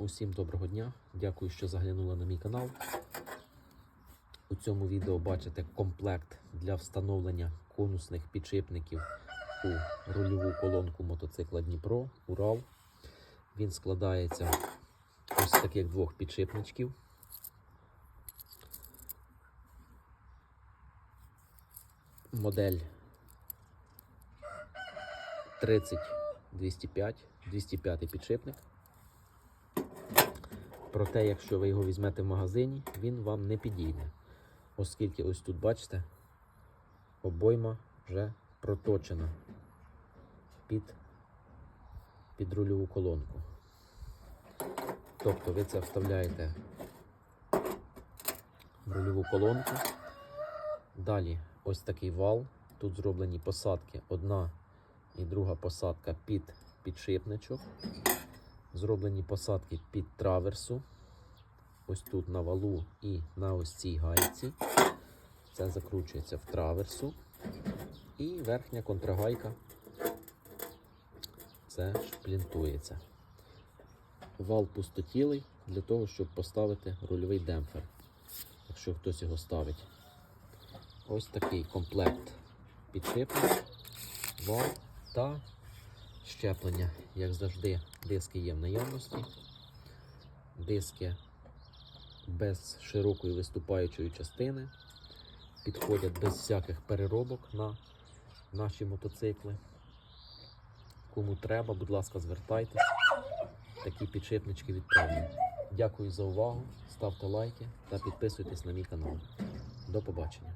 Усім доброго дня. Дякую, що заглянули на мій канал. У цьому відео бачите комплект для встановлення конусних підшипників у рульову колонку мотоцикла Дніпро Урал. Він складається ось з таких двох підшипничків. Модель 30 205, 205 підшипник. Проте, якщо ви його візьмете в магазині, він вам не підійде. Оскільки ось тут, бачите, обойма вже проточена під, під рульову колонку. Тобто ви це вставляєте в рульову колонку. Далі ось такий вал. Тут зроблені посадки. Одна і друга посадка під підшипничок. Зроблені посадки під траверсу. Ось тут на валу і на ось цій гайці. Це закручується в траверсу. І верхня контрагайка. Це шплінтується. Вал пустотілий для того, щоб поставити рульовий демпфер, якщо хтось його ставить. Ось такий комплект підшипник, вал та щеплення. Як завжди, диски є в наявності. Диски без широкої виступаючої частини. Підходять без всяких переробок на наші мотоцикли. Кому треба, будь ласка, звертайтесь. Такі підшипнички відправлю. Дякую за увагу. Ставте лайки та підписуйтесь на мій канал. До побачення.